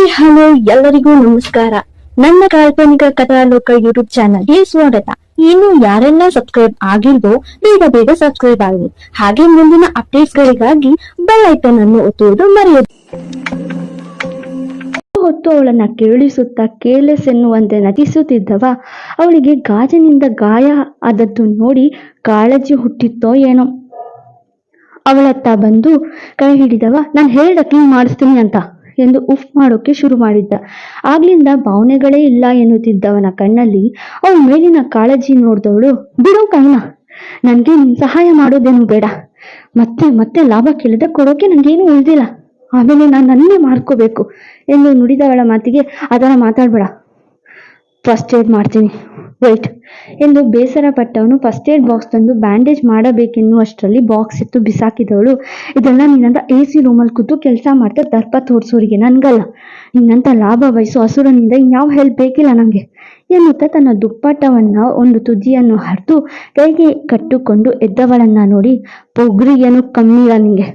Hi, hello, ಎಲ್ಲರಿಗೂ ನಮಸ್ಕಾರ. ನನ್ನ ಕಾಲ್ಪನಿಕ ಕಥಾಲೋಕ ಯೂಟ್ಯೂಬ್ ಚಾನಲ್ಗೆ ಸ್ವಾಗತ. ಇನ್ನು ಯಾರೆಲ್ಲ ಸಬ್ಸ್ಕ್ರೈಬ್ ಆಗಿಲ್ವೋ, ಬೇಗ ಬೇಗ ಸಬ್ಸ್ಕ್ರೈಬ್ ಆಗಿ ಹಾಗೆ ಮುಂದಿನ ಅಪ್ಡೇಟ್ಸ್ ಗಳಿಗಾಗಿ ಬೆಲ್ ಐಕನ್ ಅನ್ನು ಒತ್ತುವುದು ಮರೆಯದು. ಹೊತ್ತು ಅವಳನ್ನ ಕೇಳಿಸುತ್ತಾ ಕೇರ್ಲೆಸ್ ಎನ್ನುವಂತೆ ನಟಿಸುತ್ತಿದ್ದವ, ಅವಳಿಗೆ ಗಾಜಿನಿಂದ ಗಾಯ ಆದದ್ದು ನೋಡಿ ಕಾಳಜಿ ಹುಟ್ಟಿತ್ತೋ ಏನೋ. ಅವಳತ್ತ ಬಂದು ಕೈ ಹಿಡಿದವ, ನಾನು ಹೇಳ್ದ ಕ್ಲೀನ್ ಮಾಡಿಸ್ತೀನಿ ಅಂತ. ಎಂದು ಉಫ್ ಮಾಡೋಕೆ ಶುರು ಮಾಡಿದ್ದ. ಆಗ್ಲಿಂದ ಭಾವನೆಗಳೇ ಇಲ್ಲ ಎನ್ನುತ್ತಿದ್ದವನ ಕಣ್ಣಲ್ಲಿ ಅವನ ಮೇಲಿನ ಕಾಳಜಿ ನೋಡಿದವಳು. ಬಿಡು ಕೈನ ನನ್ಗೆ ನಿನ್ ಸಹಾಯ ಮಾಡೋದೇನು ಬೇಡ. ಮತ್ತೆ ಮತ್ತೆ ಲಾಭ ಕೇಳಿದ ಕೊಡೋಕೆ ನನ್ಗೇನು ಉಳಿದಿಲ್ಲ. ಆಮೇಲೆ ನಾನು ನನ್ನೇ ಮಾಡ್ಕೋಬೇಕು ಎಂದು ನುಡಿದವಳ ಮಾತಿಗೆ ಅದರ ಮಾತಾಡ್ಬೇಡ. ಫಸ್ಟ್ ಏಡ್ ಮಾಡ್ತೀನಿ. ವೈಟ್ ಎಂದು ಬೇಸರ ಪಟ್ಟವನು ಫಸ್ಟ್ ಏಡ್ ಬಾಕ್ಸ್ ತಂದು ಬ್ಯಾಂಡೇಜ್ ಮಾಡಬೇಕೆನ್ನುವಷ್ಟರಲ್ಲಿ ಬಾಕ್ಸ್ ಎತ್ತು ಬಿಸಾಕಿದವಳು. ಇದೆಲ್ಲ ನಿನ್ನಂತ ಎ ಸಿ ರೂಮಲ್ಲಿ ಕೂತು ಕೆಲಸ ಮಾಡ್ತಾ ದರ್ಪ ತೋರಿಸೋರಿಗೆ ನನಗಲ್ಲ. ನಿನ್ನಂತ ಲಾಭ ವಹಿಸು ಹಸುರನಿಂದ ಇನ್ಯಾವ ಹೆಲ್ಪ್ ಬೇಕಿಲ್ಲ ನನಗೆ ಎನ್ನುತ್ತಾ ತನ್ನ ದುಪ್ಪಟ್ಟವನ್ನು ಒಂದು ತುದಿಯನ್ನು ಹರಿದು ಕೈಗೆ ಕಟ್ಟುಕೊಂಡು ಎದ್ದವಳನ್ನು ನೋಡಿ, ಪೊಗ್ರಿಗೇನು ಕಮ್ಮಿ ಇಲ್ಲ ನಿನಗೆ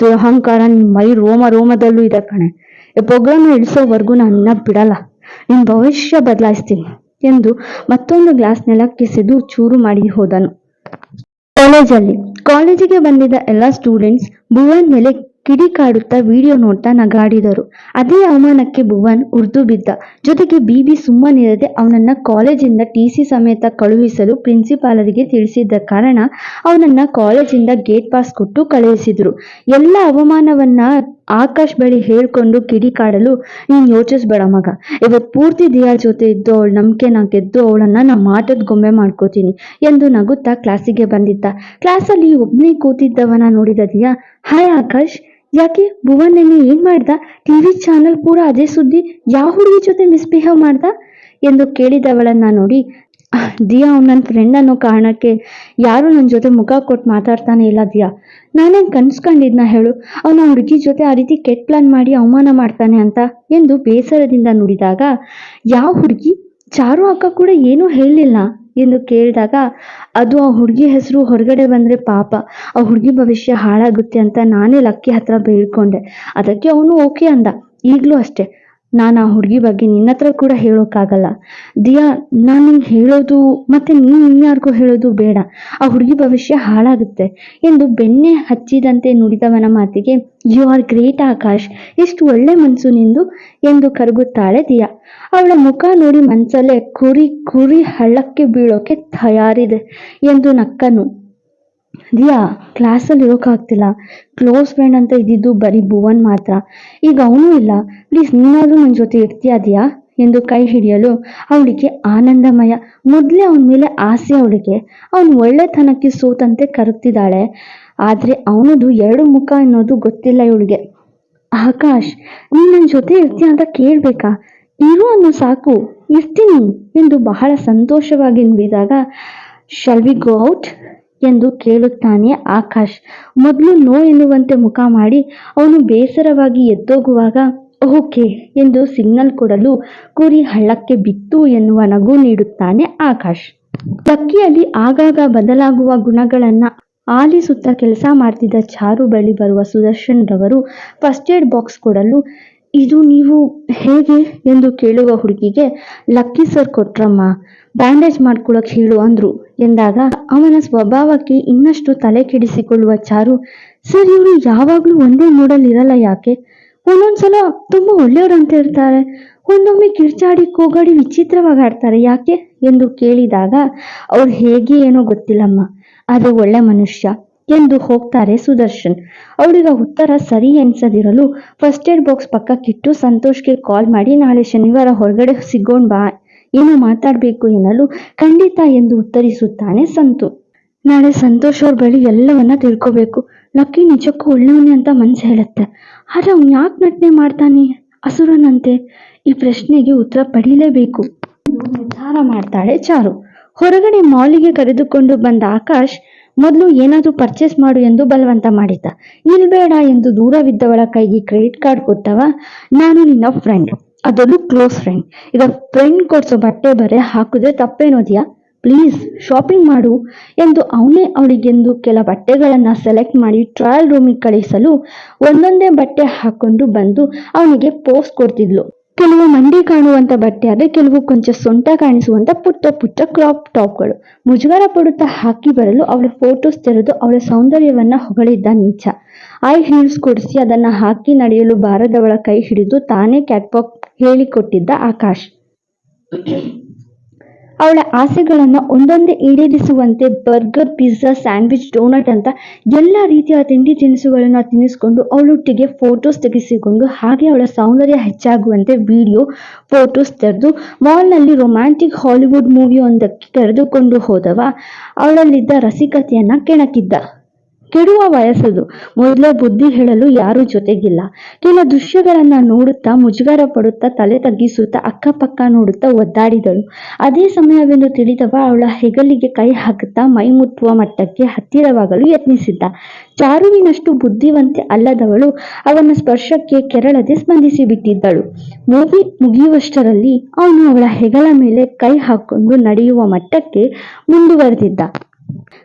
ದುರಹಂಕಾರ ನಿಮ್ಮ ಮೈ ರೋಮ ರೋಮದಲ್ಲೂ ಇದೆ ಕಣೆ. ಪೊಗ್ರನ್ನು ಇಳಿಸೋವರೆಗೂ ನಾನು ನಿನ್ನ ಬಿಡಲ್ಲ. ನಿನ್ ಭವಿಷ್ಯ ಬದಲಾಯಿಸ್ತೀನಿ ಎಂದು ಮತ್ತೊಂದು ಗ್ಲಾಸ್ ನೆಲಕ್ಕೆಸೆದು ಚೂರು ಮಾಡಿ ಹೋದನು. ಕಾಲೇಜಲ್ಲಿ ಕಾಲೇಜಿಗೆ ಬಂದಿದ್ದ ಎಲ್ಲ ಸ್ಟೂಡೆಂಟ್ಸ್ ಭುವನ್ ಮೇಲೆ ಕಿಡಿಕಾಡುತ್ತಾ ವಿಡಿಯೋ ನೋಡ್ತಾ ನಗಾಡಿದರು. ಅದೇ ಅವಮಾನಕ್ಕೆ ಭುವನ್ ಉರ್ದು ಬಿದ್ದ. ಜೊತೆಗೆ ಬಿಬಿ ಸುಮ್ಮನಿರದೆ ಅವನನ್ನ ಕಾಲೇಜಿಂದ ಟಿ ಸಿ ಸಮೇತ ಕಳುಹಿಸಲು ಪ್ರಿನ್ಸಿಪಾಲರಿಗೆ ತಿಳಿಸಿದ್ದ ಕಾರಣ ಅವನನ್ನ ಕಾಲೇಜಿಂದ ಗೇಟ್ ಪಾಸ್ ಕೊಟ್ಟು ಕಳುಹಿಸಿದ್ರು. ಎಲ್ಲ ಅವಮಾನವನ್ನ ಆಕಾಶ್ ಬಳಿ ಹೇಳ್ಕೊಂಡು ಕಿಡಿಕಾಡಲು ನೀನ್ ಯೋಚಿಸ್ಬೇಡ ಮಗ. ಇವತ್ ಪೂರ್ತಿ ದಿಯಾ ಜೊತೆ ಇದ್ದು ಅವಳ ನಂಬಿಕೆ ನಾ ಗೆದ್ದು ಅವಳನ್ನ ನಾ ಮಾಟದ ಗೊಂಬೆ ಮಾಡ್ಕೋತೀನಿ ಎಂದು ನಗುತ್ತಾ ಕ್ಲಾಸಿಗೆ ಬಂದಿದ್ದ. ಕ್ಲಾಸಲ್ಲಿ ಒಬ್ನೇ ಕೂತಿದ್ದವನ ನೋಡಿದ ದಿಯಾ ಹಾಯ್ ಆಕಾಶ್ ಯಾಕೆ ಭುವನ್ ನೆನ್ನೆ ಏನ್ ಮಾಡ್ದ? ಟಿವಿ ಚಾನಲ್ ಪೂರ ಅದೇ ಸುದ್ದಿ ಯಾವ ಹುಡುಗಿ ಜೊತೆ ಮಿಸ್ಬಿಹೇವ್ ಮಾಡ್ದ? ಎಂದು ಕೇಳಿದವಳನ್ನ ನೋಡಿ "ಆಹ್, ದಿಯಾ, ಅವ್ನು ನನ್ನ ಫ್ರೆಂಡ್ ಅನ್ನೋ ಕಾರಣಕ್ಕೆ ಯಾರು ನನ್ನ ಜೊತೆ ಮುಖ ಕೊಟ್ಟು ಮಾತಾಡ್ತಾನೆ ಇಲ್ಲ ದಿಯಾ. ನಾನೇನು ಕನ್ಸ್ಕೊಂಡಿದ್ನ ಹೇಳು? ಅವನ ಹುಡುಗಿ ಜೊತೆ ಆ ರೀತಿ ಕೆಟ್ಟ ಪ್ಲಾನ್ ಮಾಡಿ ಅವಮಾನ ಮಾಡ್ತಾನೆ ಅಂತ ಎಂದು ಬೇಸರದಿಂದ ನುಡಿದಾಗ, ಯಾವ ಹುಡುಗಿ? ಚಾರು ಅಕ್ಕ ಕೂಡ ಏನೂ ಹೇಳಲಿಲ್ಲ? ಎಂದು ಕೇಳಿದಾಗ, ಅದು ಆ ಹುಡುಗಿ ಹೆಸರು ಹೊರಗಡೆ ಬಂದರೆ ಪಾಪ. ಆ ಹುಡುಗಿ ಭವಿಷ್ಯ ಹಾಳಾಗುತ್ತೆ ಅಂತ ನಾನೇ ಲಕ್ಕಿ ಹತ್ರ ಬೇಡ್ಕೊಂಡೆ ಅದಕ್ಕೆ ಅವನು ಓಕೆ ಅಂದ. ಈಗಲೂ ಅಷ್ಟೇ. ನಾನು ಆ ಹುಡುಗಿ ಬಗ್ಗೆ ನಿನ್ನ ಹತ್ರ ಕೂಡ ಹೇಳೋಕ್ಕಾಗಲ್ಲ. ದಿಯಾ, ನಾನು ನಿಂಗೆ ಹೇಳೋದು ಮತ್ತೆ ನೀನು ಇನ್ಯಾರಿಗೂ ಹೇಳೋದು ಬೇಡ. ಆ ಹುಡುಗಿ ಭವಿಷ್ಯ ಹಾಳಾಗುತ್ತೆ. ಎಂದು ಬೆನ್ನೆ ಹಚ್ಚಿದಂತೆ ನುಡಿದವನ ಮಾತಿಗೆ ಯು ಆರ್ ಗ್ರೇಟ್ ಆಕಾಶ್. ಇಷ್ಟು ಒಳ್ಳೆ ಮನಸ್ಸು ನಿಂದು ಎಂದು ಕರಗುತ್ತಾಳೆ ದಿಯಾ. ಅವಳ ಮುಖ ನೋಡಿ ಮನಸ್ಸಲ್ಲೇ ಕುರಿ ಕುರಿ ಹಳ್ಳಕ್ಕೆ ಬೀಳೋಕೆ ತಯಾರಿದೆ ಎಂದು ನಕ್ಕನು. ದಿಯಾ ಕ್ಲಾಸಲ್ಲಿ ಇರೋಕ್ಕಾಗ್ತಿಲ್ಲ ಕ್ಲೋಸ್ ಫ್ರೆಂಡ್ ಅಂತ ಇದ್ದಿದ್ದು ಬರೀ ಭುವನ್ ಮಾತ್ರ. ಈಗ ಅವನು ಇಲ್ಲ. ಪ್ಲೀಸ್ ನೀನಾದರೂ ನನ್ನ ಜೊತೆ ಇರ್ತೀಯಾ ದಿಯಾ? ಎಂದು ಕೈ ಹಿಡಿಯಲು ಅವಳಿಗೆ ಆನಂದಮಯ. ಮೊದಲೇ ಅವನ ಮೇಲೆ ಆಸೆ ಅವಳಿಗೆ. ಅವನು ಒಳ್ಳೆತನಕ್ಕೆ ಸೋತಂತೆ ಕರುತ್ತಿದ್ದಾಳೆ ಆದರೆ ಅವನದು ಎರಡು ಮುಖ ಅನ್ನೋದು ಗೊತ್ತಿಲ್ಲ ಇವಳಿಗೆ. ಆಕಾಶ್, ನೀನು ನನ್ನ ಜೊತೆ ಇರ್ತೀಯ ಅಂತ ಕೇಳಬೇಕಾ? ಇರು ಅನ್ನೋ ಸಾಕು. ಇರ್ತೀನಿ ಎಂದು ಬಹಳ ಸಂತೋಷವಾಗಿ ನುಡಿದಾಗ ಶಲ್ ವಿ ಗೋ ಔಟ್ ಎಂದು ಕೇಳುತ್ತಾನೆ ಆಕಾಶ್. ಮೊದಲು ನೋ ಎನ್ನುವಂತೆ ಮುಖ ಮಾಡಿ ಅವನು ಬೇಸರವಾಗಿ ಎದ್ದೋಗುವಾಗ, ಓಕೆ ಎಂದು ಸಿಗ್ನಲ್ ಕೊಡಲು ಕುರಿ ಹಳ್ಳಕ್ಕೆ ಬಿತ್ತು ಎನ್ನುವ ನಗು ನೀಡುತ್ತಾನೆ ಆಕಾಶ್. ಲಕ್ಕಿಯಲ್ಲಿ ಆಗಾಗ ಬದಲಾಗುವ ಗುಣಗಳನ್ನ ಆಲಿಸುತ್ತಾ ಕೆಲಸ ಮಾಡ್ತಿದ್ದ ಚಾರು ಬಳಿ ಬರುವ ಸುದರ್ಶನ್ ರವರು ಫಸ್ಟ್ ಏಡ್ ಬಾಕ್ಸ್ ಕೊಡಲು ಇದು ನೀವು ಹೇಗೆ ಎಂದು ಕೇಳುವ ಹುಡುಗಿಗೆ, ಲಕ್ಕಿ ಸರ್ ಕೊಟ್ರಮ್ಮ, ಬ್ಯಾಂಡೇಜ್ ಮಾಡ್ಕೊಳಕ್ ಹೇಳು ಅಂದ್ರು. ಎಂದಾಗ, ಅವನ ಸ್ವಭಾವಕ್ಕೆ ಇನ್ನಷ್ಟು ತಲೆ ಕೆಡಿಸಿಕೊಳ್ಳುವ ಚಾರು, ಸರ್, ಇವರು ಯಾವಾಗ್ಲೂ ಒಂದೇ ಮೂಡಲ್ ಇರಲ್ಲ ಯಾಕೆ? ಒಂದೊಂದ್ಸಲ ತುಂಬಾ ಒಳ್ಳೆಯವ್ರಂತ ಇರ್ತಾರೆ. ಒಂದೊಮ್ಮೆ ಕಿರ್ಚಾಡಿ, ಕೂಗಾಡಿ ವಿಚಿತ್ರವಾಗಿ ಆಡ್ತಾರೆ ಯಾಕೆ? ಎಂದು ಕೇಳಿದಾಗ, ಅವ್ರು ಹೇಗೆ ಏನೋ ಗೊತ್ತಿಲ್ಲಮ್ಮ ಆದ್ರೆ ಒಳ್ಳೆ ಮನುಷ್ಯ. ಎಂದು ಹೋಗ್ತಾರೆ ಸುದರ್ಶನ್. ಅವಳಿಗೆ ಉತ್ತರ ಸರಿ ಎನ್ಸದಿರಲು ಫಸ್ಟ್ ಏಡ್ ಬಾಕ್ಸ್ ಪಕ್ಕಕ್ಕಿಟ್ಟು ಸಂತೋಷ್ಗೆ ಕಾಲ್ ಮಾಡಿ, ನಾಳೆ ಶನಿವಾರ ಹೊರಗಡೆ ಸಿಗೋಣ ಬಾ, ಏನು ಮಾತಾಡಬೇಕು ಎನ್ನಲು ಖಂಡಿತ ಎಂದು ಉತ್ತರಿಸುತ್ತಾನೆ ಸಂತು. ನಾಳೆ ಸಂತೋಷ್ ಅವ್ರ ಬಳಿ ಎಲ್ಲವನ್ನ ತಿಳ್ಕೋಬೇಕು. ಲಕ್ಕಿ ನಿಜಕ್ಕೂ ಒಳ್ಳೆಯವನೇ ಅಂತ ಮನ್ಸು ಹೇಳುತ್ತೆ. ಆದ್ರೆ ಅವ್ನು ಯಾಕೆ ನಟನೆ ಮಾಡ್ತಾನೆ? ಅಸುರನಂತೆ. ಈ ಪ್ರಶ್ನೆಗೆ ಉತ್ತರ ಪಡೀಲೇಬೇಕು. ನಿರ್ಧಾರ ಮಾಡ್ತಾಳೆ ಚಾರು. ಹೊರಗಡೆ ಮಾಲಿಗೆ ಕರೆದುಕೊಂಡು ಬಂದ ಆಕಾಶ್ ಮೊದಲು ಏನಾದರೂ ಪರ್ಚೇಸ್ ಮಾಡು ಎಂದು ಬಲವಂತ ಮಾಡಿದ್ದ. ಇಲ್ಬೇಡ ಎಂದು ದೂರವಿದ್ದವಳ ಕೈಗೆ ಕ್ರೆಡಿಟ್ ಕಾರ್ಡ್ ಕೊಟ್ಟವ. ನಾನು ನಿನ್ನ ಫ್ರೆಂಡ್ ಅದೊಂದು ಕ್ಲೋಸ್ ಫ್ರೆಂಡ್ ಈಗ ಫ್ರೆಂಡ್ ಕೊಡ್ಸೋ ಬಟ್ಟೆ ಬರೆ ಹಾಕಿದ್ರೆ ತಪ್ಪೇನೋದಿಯಾ ಪ್ಲೀಸ್ ಶಾಪಿಂಗ್ ಮಾಡು ಎಂದು ಅವನೇ ಅವಳಿಗೆಂದು ಕೆಲ ಬಟ್ಟೆಗಳನ್ನು ಸೆಲೆಕ್ಟ್ ಮಾಡಿ ಟ್ರಯಲ್ ರೂಮಿಗೆ ಕಳಿಸಲು ಒಂದೊಂದೇ ಬಟ್ಟೆ ಹಾಕೊಂಡು ಬಂದು ಅವನಿಗೆ ಪೋಸ್ ಕೊಡ್ತಿದ್ಲು. ಕೆಲವು ಮಂಡಿ ಕಾಣುವಂತ ಬಟ್ಟೆ ಆದ್ರೆ ಕೆಲವು ಕೊಂಚ ಸೊಂಟ ಕಾಣಿಸುವಂತ ಪುಟ್ಟ ಪುಟ್ಟ ಕ್ರಾಪ್ ಟಾಪ್ಗಳು ಮುಜುಗರ ಪಡುತ್ತಾ ಹಾಕಿ ಬರಲು ಅವಳ ಫೋಟೋಸ್ ತೆರೆದು ಅವಳ ಸೌಂದರ್ಯವನ್ನ ಹೊಗಳಿದ್ದ ನೀಚ. ಐ ಹೀಲ್ಸ್ ಕೊಡಿಸಿ ಅದನ್ನ ಹಾಕಿ ನಡೆಯಲು ಬಾರದವಳ ಕೈ ಹಿಡಿದು ತಾನೇ ಕ್ಯಾಟ್ವಾಕ್ ಹೇಳಿಕೊಟ್ಟಿದ್ದ ಆಕಾಶ್. ಅವಳ ಆಸೆಗಳನ್ನು ಒಂದೊಂದೇ ಈಡೇರಿಸುವಂತೆ ಬರ್ಗರ್, ಪಿಜ್ಜಾ, ಸ್ಯಾಂಡ್ವಿಚ್, ಡೋನಟ್ ಅಂತ ಎಲ್ಲ ರೀತಿಯ ತಿಂಡಿ ತಿನಿಸುಗಳನ್ನು ತಿನ್ನಿಸಿಕೊಂಡು ಅವಳೊಟ್ಟಿಗೆ ಫೋಟೋಸ್ ತೆಗೆಸಿಕೊಂಡು ಹಾಗೆ ಅವಳ ಸೌಂದರ್ಯ ಹೆಚ್ಚಾಗುವಂತೆ ವಿಡಿಯೋ, ಫೋಟೋಸ್ ತೆರೆದು ಮಾಲ್ನಲ್ಲಿ ರೊಮ್ಯಾಂಟಿಕ್ ಹಾಲಿವುಡ್ ಮೂವಿಯೊಂದಕ್ಕೆ ಕರೆದುಕೊಂಡು ಹೋದವ. ಅವಳಲ್ಲಿದ್ದ ರಸಿಕತೆಯನ್ನು ಕೆಣಕಿದ್ದ. ಕೆಡುವ ವಯಸ್ಸದು. ಮೊದಲ ಬುದ್ಧಿ ಹೇಳಲು ಯಾರೂ ಜೊತೆಗಿಲ್ಲ. ಕೆಲ ದೃಶ್ಯಗಳನ್ನ ನೋಡುತ್ತಾ, ಮುಜುಗರ ಪಡುತ್ತಾ, ತಲೆ ತಗ್ಗಿಸುತ್ತಾ, ಅಕ್ಕಪಕ್ಕ ನೋಡುತ್ತಾ ಒದ್ದಾಡಿದಳು. ಅದೇ ಸಮಯವೆಂದು ತಿಳಿದವ ಅವಳ ಹೆಗಲಿಗೆ ಕೈ ಹಾಕುತ್ತಾ, ಮೈ ಮುಟ್ಟುವ ಮಟ್ಟಕ್ಕೆ ಹತ್ತಿರವಾಗಲು ಯತ್ನಿಸಿದ್ದ. ಚಾರುವಿನಷ್ಟು ಬುದ್ಧಿವಂತೆ ಅಲ್ಲದವಳು ಅವನ ಸ್ಪರ್ಶಕ್ಕೆ ಕೆರಳದೆ ಸ್ಪಂದಿಸಿ ಬಿಟ್ಟಿದ್ದಳು ಮೂವಿ ಮುಗಿಯುವಷ್ಟರಲ್ಲಿ ಅವನು ಅವಳ ಹೆಗಲ ಮೇಲೆ ಕೈ ಹಾಕೊಂಡು ನಡೆಯುವ ಮಟ್ಟಕ್ಕೆ ಮುಂದುವರೆದಿದ್ದ.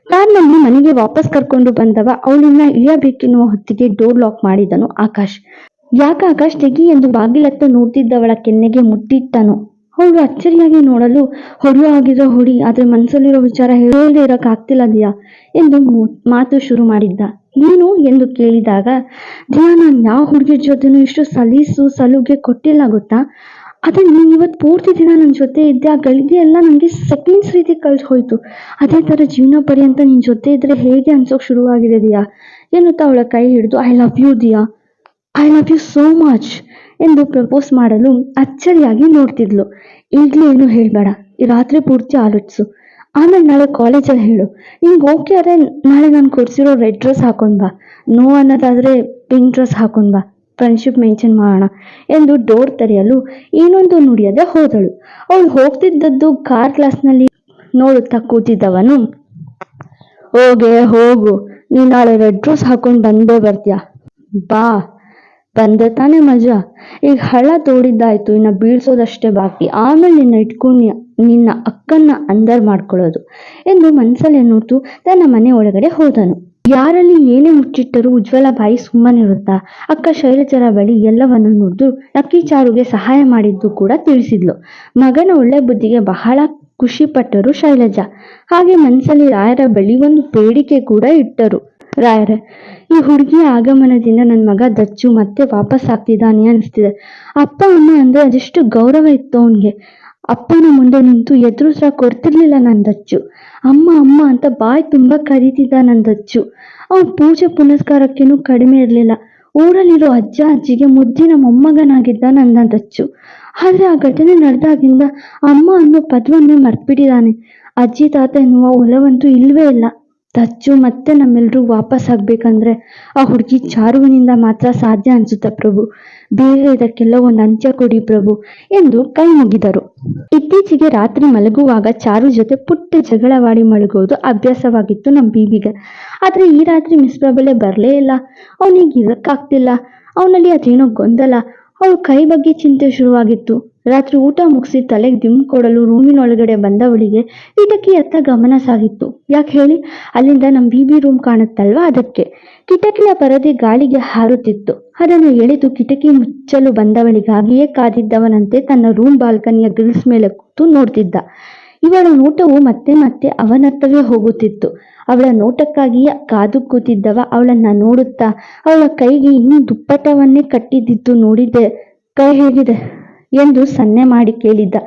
ಕಾರ್ನಲ್ಲಿ ಮನೆಗೆ ವಾಪಸ್ ಕರ್ಕೊಂಡು ಬಂದವ. ಅವಳನ್ನ ಇಳಿಯಬೇಕೆನ್ನುವ ಹೊತ್ತಿಗೆ ಡೋರ್ ಲಾಕ್ ಮಾಡಿದನು ಆಕಾಶ್. ಯಾಕ ಆಕಾಶ್? ತೆಗಿ ಎಂದು ಬಾಗಿಲತ್ತ ನೋಡ್ತಿದ್ದವಳ ಕೆನ್ನೆಗೆ ಮುಟ್ಟಿಟ್ಟನು. ಅವಳು ಅಚ್ಚರಿಯಾಗಿ ನೋಡಲು ಹೊಡೆಯೋ ಆಗಿರೋ ಹೊಡಿ, ಆದ್ರೆ ಮನಸ್ಸಲ್ಲಿರೋ ವಿಚಾರ ಹೇಳೋದೇ ಆಗ್ತಿಲ್ಲದಿಯಾ ಎಂದು ಮಾತು ಶುರು ಮಾಡಿದ್ದ. ಏನು ಎಂದು ಕೇಳಿದಾಗ ದಿನ ನಾನು ಯಾವ ಹುಡುಗಿ ಜೊತೆನೂ ಇಷ್ಟು ಸಲೀಸು ಸಲುಗೆ ಕೊಟ್ಟಿಲ್ಲ ಗೊತ್ತಾ? ಅದೇ, ನೀನು ಇವತ್ತು ಪೂರ್ತಿ ದಿನ ನನ್ನ ಜೊತೆ ಇದ್ದೆ, ಆ ಗಳಿಗೆ ಎಲ್ಲ ನನಗೆ ಸೆಕೆಂಡ್ಸ್ ರೀತಿ ಕಳ್ಸಿ ಹೋಯಿತು. ಅದೇ ಥರ ಜೀವನ ಪರ್ಯಂತ ನಿನ್ನ ಜೊತೆ ಇದ್ದರೆ ಹೇಗೆ ಅನ್ಸೋಕೆ ಶುರುವಾಗಿದೆ ದಿಯಾ? ತ ಅವಳ ಕೈ ಹಿಡಿದು I love you Diya. I love you so much ಎಂದು ಪ್ರಪೋಸ್ ಮಾಡಲು ಅಚ್ಚರಿಯಾಗಿ ನೋಡ್ತಿದ್ಲು. ಈಗಲೂ ಏನು ಹೇಳಬೇಡ. ಈ ರಾತ್ರಿ ಪೂರ್ತಿ ಆಲೋಚಿಸು. ಆಮೇಲೆ ನಾಳೆ ಕಾಲೇಜಲ್ಲಿ ಹೇಳು. ನಿಂಗೆ ಓಕೆ ಆದರೆ ನಾಳೆ ನಾನು ಕೊಡಿಸಿರೋ ರೆಡ್ ಡ್ರೆಸ್ ಹಾಕೊಂಡ್ ಬಾ. ನೋ ಅನ್ನೋದಾದರೆ ಪಿಂಕ್ ಡ್ರೆಸ್ ಹಾಕೊಂಡ್ ಬಾ. ಫ್ರೆಂಡ್ಶಿಪ್ ಮೆನ್ಷನ್ ಮಾಡೋಣ ಎಂದು ಡೋರ್ ತೆರೆಯಲು ಏನೊಂದು ನುಡಿಯದೆ ಹೋದಳು. ಅವಳು ಹೋಗ್ತಿದ್ದದ್ದು ಕಾರ್ ಕ್ಲಾಸ್ನಲ್ಲಿ ನೋಡುತ್ತಾ ಕೂತಿದ್ದವನು, ಹೋಗೆ ಹೋಗು, ನೀ ನಾಳೆ ರೆಡ್ ಡ್ರೆಸ್ ಹಾಕೊಂಡು ಬಂದೇ ಬರ್ತೀಯ? ಬಾ, ಬಂದೆ ತಾನೇ ಮಜಾ. ಈಗ ಹಳ ತೋಡಿದ್ದಾಯ್ತು, ಇನ್ನ ಬೀಳ್ಸೋದಷ್ಟೇ ಬಾಕಿ. ಆಮೇಲೆ ನಿನ್ನ ಇಟ್ಕೊಂಡು ನಿನ್ನ ಅಕ್ಕನ್ನ ಅಂದರ್ ಮಾಡ್ಕೊಳ್ಳೋದು ಎಂದು ಮನಸ್ಸಲ್ಲಿ ನೋಡ್ತು ತನ್ನ ಮನೆ ಒಳಗಡೆ ಹೋದನು. ಯಾರಲ್ಲಿ ಏನೇ ಮುಚ್ಚಿಟ್ಟರೂ ಉಜ್ವಲ ಬಾಯಿ ಸುಮ್ಮನಿರುತ್ತಾ ಅಕ್ಕ ಶೈಲಜರ ಬಳಿ ಎಲ್ಲವನ್ನು ನುಡಿದು ಲಕ್ಕಿ ಚಾರುಗೆ ಸಹಾಯ ಮಾಡಿದ್ದು ಕೂಡ ತಿಳಿಸಿದ್ಲು. ಮಗನ ಒಳ್ಳೆ ಬುದ್ಧಿಗೆ ಬಹಳ ಖುಷಿ ಪಟ್ಟರು ಶೈಲಜಾ. ಹಾಗೆ ಮನಸ್ಸಲ್ಲಿ ರಾಯರ ಬಳಿ ಒಂದು ಬೇಡಿಕೆ ಕೂಡ ಇಟ್ಟರು. ರಾಯರ, ಈ ಹುಡುಗಿಯ ಆಗಮನದಿಂದ ನನ್ನ ಮಗ ದಚ್ಚು ಮತ್ತೆ ವಾಪಸ್ ಆಗ್ತಿದ್ದಾನೆ ಅನಿಸ್ತಿದೆ. ಅಪ್ಪ ಅಮ್ಮ ಅಂದ್ರೆ ಅದೆಷ್ಟು ಗೌರವ ಇತ್ತು ಅವನಿಗೆ. ಅಪ್ಪನ ಮುಂದೆ ನಿಂತು ಎದುರು ಸಹ ಕೊಡ್ತಿರ್ಲಿಲ್ಲ ನಂದಚ್ಚು. ದಚ್ಚು ಅಮ್ಮ ಅಮ್ಮ ಅಂತ ಬಾಯಿ ತುಂಬ ಕರೀತಿದ್ದ ನಂದಚ್ಚು. ದಚ್ಚು ಅವನ ಪೂಜೆ ಪುನಸ್ಕಾರಕ್ಕೇನು ಕಡಿಮೆ ಇರಲಿಲ್ಲ. ಊರಲ್ಲಿರೋ ಅಜ್ಜ, ಅಜ್ಜಿಗೆ ಮುದ್ದಿನ ಮೊಮ್ಮಗನಾಗಿದ್ದ ಆದರೆ ಆದ್ರೆ ಆ ಘಟನೆ ನಡೆದಾಗಿಂದ ಅಮ್ಮ ಅನ್ನೋ ಪದವನ್ನೇ ಮರ್ತ್ಬಿಟ್ಟಿದ್ದಾನೆ. ಅಜ್ಜಿ, ತಾತ ಎನ್ನುವ ಒಲವಂತೂ ಇಲ್ವೇ ಇಲ್ಲ. ದಚ್ಚು ಮತ್ತೆ ನಮ್ಮೆಲ್ರೂ ವಾಪಸ್ ಆಗ್ಬೇಕಂದ್ರೆ ಆ ಹುಡುಗಿ ಚಾರುವಿನಿಂದ ಮಾತ್ರ ಸಾಧ್ಯ ಅನ್ಸುತ್ತೆ ಪ್ರಭು. ಬೇಗ ಇದಕ್ಕೆಲ್ಲ ಒಂದು ಅಂತ್ಯ ಕೊಡಿ ಪ್ರಭು ಎಂದು ಕೈ ಮುಗಿದರು. ಇತ್ತೀಚೆಗೆ ರಾತ್ರಿ ಮಲಗುವಾಗ ಚಾರು ಜೊತೆ ಪುಟ್ಟ ಜಗಳವಾಡಿ ಮಲಗುವುದು ಅಭ್ಯಾಸವಾಗಿತ್ತು ನಮ್ಮ ಬೀಬಿಗೆ ಆದ್ರೆ ಈ ರಾತ್ರಿ ಮಿಸ್ ಪ್ರಬಲೆ ಬರಲೇ ಇಲ್ಲ. ಅವನಿಗೆ ಇರಕ್ಕಾಗ್ತಿಲ್ಲ. ಅವನಲ್ಲಿ ಅದೇನೋ ಗೊಂದಲ. ಅವಳು ಕೈ ಬಗ್ಗೆ ಚಿಂತೆ ಶುರುವಾಗಿತ್ತು. ರಾತ್ರಿ ಊಟ ಮುಗಿಸಿ ತಲೆಗೆ ದಿಮ್ ಕೊಡಲು ರೂಮಿನೊಳಗಡೆ ಬಂದವಳಿಗೆ ಕಿಟಕಿಯತ್ತ ಗಮನ ಸಾಗಿತ್ತು. ಯಾಕೆ ಹೇಳಿ? ಅಲ್ಲಿಂದ ನಮ್ಮ ಬಿಬಿ ರೂಮ್ ಕಾಣುತ್ತಲ್ವಾ ಅದಕ್ಕೆ. ಕಿಟಕಿಯ ಪರದೆ ಗಾಳಿಗೆ ಹಾರುತ್ತಿತ್ತು. ಅದನ್ನು ಎಳೆದು ಕಿಟಕಿ ಮುಚ್ಚಲು ಬಂದವಳಿಗಾಗಿಯೇ ಕಾದಿದ್ದವನಂತೆ ತನ್ನ ರೂಮ್ ಬಾಲ್ಕನಿಯ ಗ್ರಿಲ್ಸ್ ಮೇಲೆ ಕೂತು ನೋಡ್ತಿದ್ದ. ಇವಳ ನೋಟವು ಮತ್ತೆ ಮತ್ತೆ ಅವನತ್ತವೇ ಹೋಗುತ್ತಿತ್ತು. ಅವಳ ನೋಟಕ್ಕಾಗಿಯೇ ಕಾದು ಕೂತಿದ್ದವ ಅವಳನ್ನ ನೋಡುತ್ತಾ, ಅವಳ ಕೈಗೆ ಇನ್ನೂ ದುಪ್ಪಟವನ್ನೇ ಕಟ್ಟಿದ್ದಿದ್ದು ನೋಡಿದ್ದೆ ಕೈ ಹೇಗಿದೆ ಎಂದು ಸನ್ನೆ ಮಾಡಿ ಕೇಳಿದ್ದ.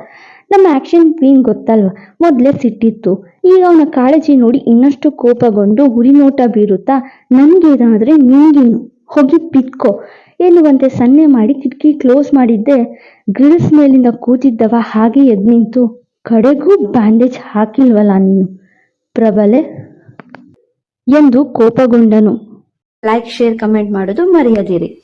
ನಮ್ಮ ಆಕ್ಷನ್ ಕ್ವೀನ್ ಗೊತ್ತಲ್ವ? ಮೊದಲೇ ಸಿಟ್ಟಿತ್ತು. ಈಗ ಅವನ ಕಾಳಜಿ ನೋಡಿ ಇನ್ನಷ್ಟು ಕೋಪಗೊಂಡು ನೋಟ ಬೀರುತ್ತಾ, ನನ್ಗೇನಾದ್ರೆ ನಿನ್ಗೇನು ಹೋಗಿ ಪಿತ್ಕೋ ಎನ್ನುವಂತೆ ಸನ್ನೆ ಮಾಡಿ ಕಿಟಕಿ ಕ್ಲೋಸ್ ಮಾಡಿದ್ದೆ. ಗ್ರಿಲ್ಸ್ ಮೇಲಿಂದ ಕೂತಿದ್ದವ ಹಾಗೆ ಎದ್ ನಿಂತು ಕಡೆಗೂ ಬ್ಯಾಂಡೇಜ್ ಹಾಕಿಲ್ವಲ್ಲ ನೀನು ಪ್ರಬಲೆ? ಎಂದು ಕೋಪಗೊಂಡನು. ಲೈಕ್ ಶೇರ್ ಕಮೆಂಟ್ ಮಾಡೋದು ಮರೆಯದಿರಿ.